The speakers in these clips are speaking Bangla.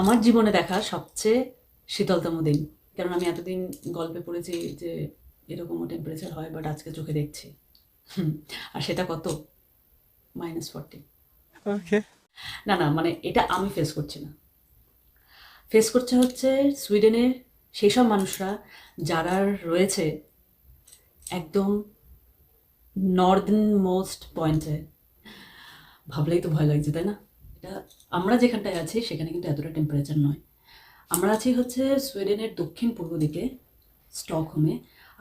আমার জীবনে দেখা সবচেয়ে শীতলতম দিন। কারণ আমি এতদিন গল্পে পড়েছি যে এরকমও টেম্পারেচার হয় বাট আজকে চোখে দেখছি। আর সেটা কত? Minus forty. না না মানে এটা আমি ফেস করছি না। ফেস করছে হচ্ছে সুইডেনের সেই সব মানুষরা যারা রয়েছে একদম নর্দার্ন মোস্ট পয়েন্টে ভাবলেই তো ভয় লাগছে তাই না? এটা আমরা যেখানটায় আছি সেখানে কিন্তু এতটা টেম্পারেচার নয়। আমরা আছি হচ্ছে সুইডেনের দক্ষিণ পূর্ব দিকে, স্টকহোমে।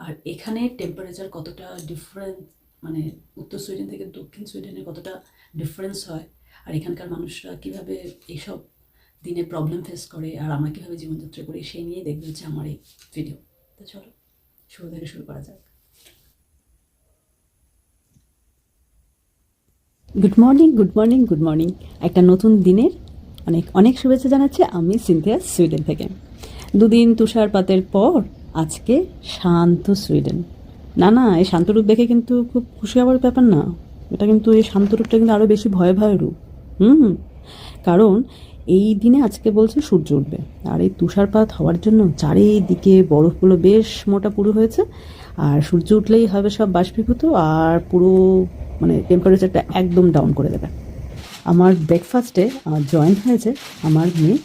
আর এখানে টেম্পারেচার কতটা ডিফারেন্স মানে উত্তর সুইডেন থেকে দক্ষিণ সুইডেনে কতটা ডিফারেন্স হয়, আর এখানকার মানুষরা কীভাবে এইসব দিনে প্রবলেম ফেস করে, আর আমরা কীভাবে জীবনযাত্রা করি, সেই নিয়েই দেখবে হচ্ছে আমার এই ভিডিও তো চলো, শুরু থেকে শুরু করা যাক। Good morning good morning good morning একটা নতুন দিনের অনেক অনেক শুভেচ্ছা জানাচ্ছি আমি সিনথিয়া সুইডেন থেকে। দুদিন তুষারপাতের পর আজকে শান্ত সুইডেন। না না, এই শান্ত রূপ দেখে কিন্তু খুব খুশি হওয়ার ব্যাপার না। এটা কিন্তু এই শান্ত রূপটা কিন্তু আরও বেশি ভয় ভয় রূপ। হুম, কারণ এই দিনে আজকে বলছে সূর্য উঠবে। আর এই তুষারপাত হওয়ার জন্য চারিদিকে বরফগুলো বেশ মোটা পুরো হয়েছে। আর সূর্য উঠলেই হবে সব বাষ্পীভূত আর পুরো মানে টেম্পারেচারটা একদম ডাউন করে দেবে। আমার ব্রেকফাস্টে আমার জয়েন হয়েছে আমার মেয়ে।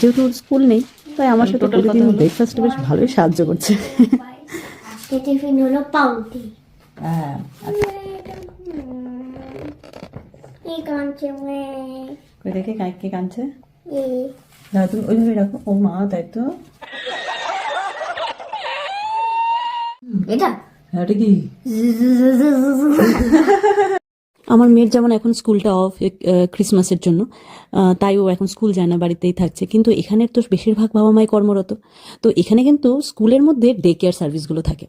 যেহেতু ওর স্কুল নেই তাই আমার সাথে প্রতিদিন ব্রেকফাস্টে বেশ ভালোই সাহায্য করছে। টিফিন হলো পাউটি হ্যাঁ এই কাঁচে কই দেখে কাকে কে কাঁদছে? এই দাদা তুমি ওইভাবে রাখো। ও মা তাই তো। এটা? হ্যাঁ ওটা কি? আমার মেয়ের যেমন এখন স্কুলটা অফ ক্রিসমাসের জন্য তাই ও এখন স্কুল যায় না বাড়িতেই থাকছে। কিন্তু এখানের তো বেশিরভাগ বাবা মাই কর্মরত। তো এখানে কিন্তু স্কুলের মধ্যে ডে কেয়ার সার্ভিসগুলো থাকে।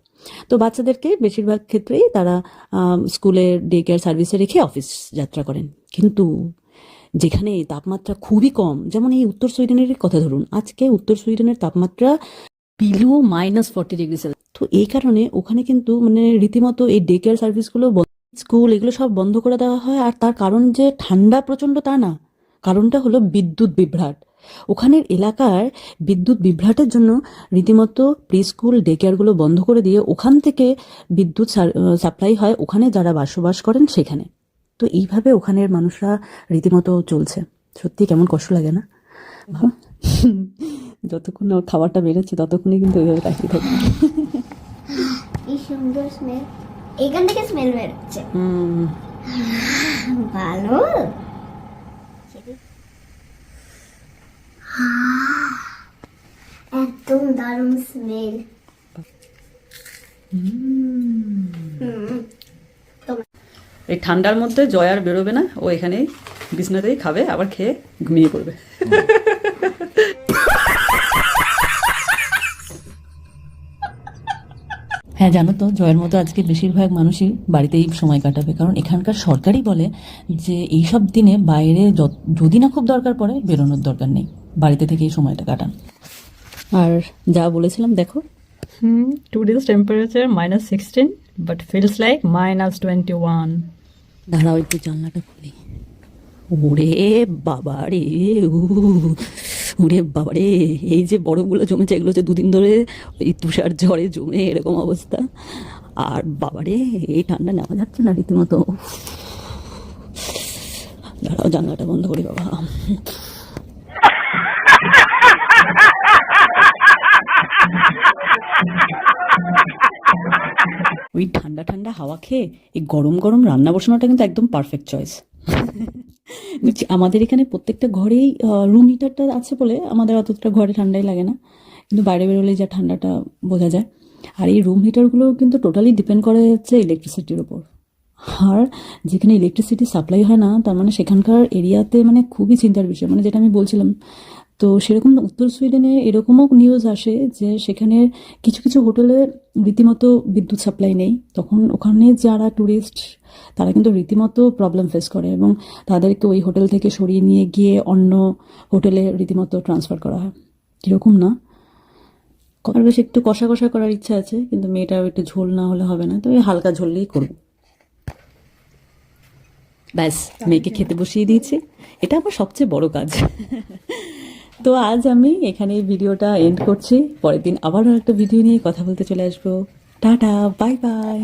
তো বাচ্চাদেরকে বেশিরভাগ ক্ষেত্রেই তারা স্কুলের ডে কেয়ার সার্ভিসে রেখে অফিস যাত্রা করেন। কিন্তু যেখানে তাপমাত্রা খুবই কম। যেমন এই উত্তর সুইডেনের কথা ধরুন। আজকে উত্তর সুইডেনের তাপমাত্রা below minus forty degree Celsius তো এই কারণে ওখানে কিন্তু মানে রীতিমতো এই ডে কেয়ার সার্ভিসগুলো স্কুল এগুলো সব বন্ধ করে দেওয়া হয়। আর তার কারণ যে ঠান্ডা প্রচণ্ড তা না। কারণটা হলো বিদ্যুৎ বিভ্রাট। ওখানের এলাকার বিদ্যুৎ বিভ্রাটের জন্য রীতিমতো প্রি স্কুল ডে কেয়ারগুলো বন্ধ করে দিয়ে ওখান থেকে বিদ্যুৎ সাপ্লাই হয়। ওখানে যারা বসবাস করেন সেখানে। তো এইভাবে ওখানের মানুষরা রীতিমতো চলছে। সত্যি কেমন কষ্ট লাগে না? যতক্ষণ না ওর খাবারটা বেরোচ্ছে ততক্ষণই কিন্তু ওইভাবে তাকিয়ে থাকি। কি সুন্দর স্মেল এখান থেকে স্মেল বেরোচ্ছে। হুম। ভালো। একদম দারুণ স্মেল এই ঠান্ডার মধ্যে জয় আর বেরোবে না ও এখানেই বিছনাতেই খাবে আবার খেয়ে ঘুমিয়ে পড়বে। হ্যাঁ জানো তো জয়ের মতো আজকে বেশিরভাগ মানুষই বাড়িতেই সময় কাটাবে। কারণ এখানকার সরকারই বলে যে এইসব দিনে বাইরে যদি না খুব দরকার পড়ে বেরোনোর দরকার নেই। বাড়িতে থেকেই সময়টা কাটান। আর যা বলেছিলাম দেখো Hmm, today's temperature minus 16, but feels like minus 21. দাঁড়াও একটু জানলাটা খুলি। ওরে বাবা রে উ, ওরে বাবা রে এই যে বরফগুলো জমেছে এগুলো যে দুদিন ধরে এই তুষার ঝড়ে জমে এরকম অবস্থা। আর বাবা রে এই ঠান্ডা নেওয়া যাচ্ছে না রীতিমতো। দাঁড়াও জানলাটা বন্ধ করি বাবা। ওই ঠান্ডা ঠান্ডা হাওয়া খেয়ে এই গরম গরম রান্না বসানোটা কিন্তু একদম পারফেক্ট চয়েস আমাদের এখানে প্রত্যেকটা ঘরেই রুম হিটারটা আছে বলে আমাদের অতটা ঘরে ঠান্ডাই লাগে না। কিন্তু বাইরে বেরোলে যা ঠান্ডাটা বোঝা যায়। আর এই রুম হিটারগুলো কিন্তু টোটালি ডিপেন্ড করে হচ্ছে ইলেকট্রিসিটির ওপর আর যেখানে ইলেকট্রিসিটি সাপ্লাই হয় না, তার মানে সেখানকার এরিয়াতে মানে খুবই চিন্তার বিষয়। মানে যেটা আমি বলছিলাম তো সেরকম উত্তর সুইডেনে এরকমও নিউজ আসে যে সেখানে কিছু কিছু হোটেলে রীতিমতো বিদ্যুৎ সাপ্লাই নেই। তখন ওখানে যারা ট্যুরিস্ট তারা কিন্তু রীতিমতো প্রবলেম ফেস করে এবং তাদেরকে ওই হোটেল থেকে সরিয়ে নিয়ে গিয়ে অন্য হোটেলে রীতিমতো ট্রান্সফার করা হয়। কীরকম না? করার বেশি একটু কষা কষা করার ইচ্ছা আছে, কিন্তু মেয়েটাও একটু ঝোল না হলে হবে না তো হালকা ঝোললেই করব। ব্যাস, মেয়েকে খেতে বসিয়ে দিয়েছি। এটা আমার সবচেয়ে বড় কাজ। তো আজ আমি এখানে ভিডিওটা এন্ড করছি। পরের দিন আবারও একটা ভিডিও নিয়ে কথা বলতে চলে আসব। Tata bye bye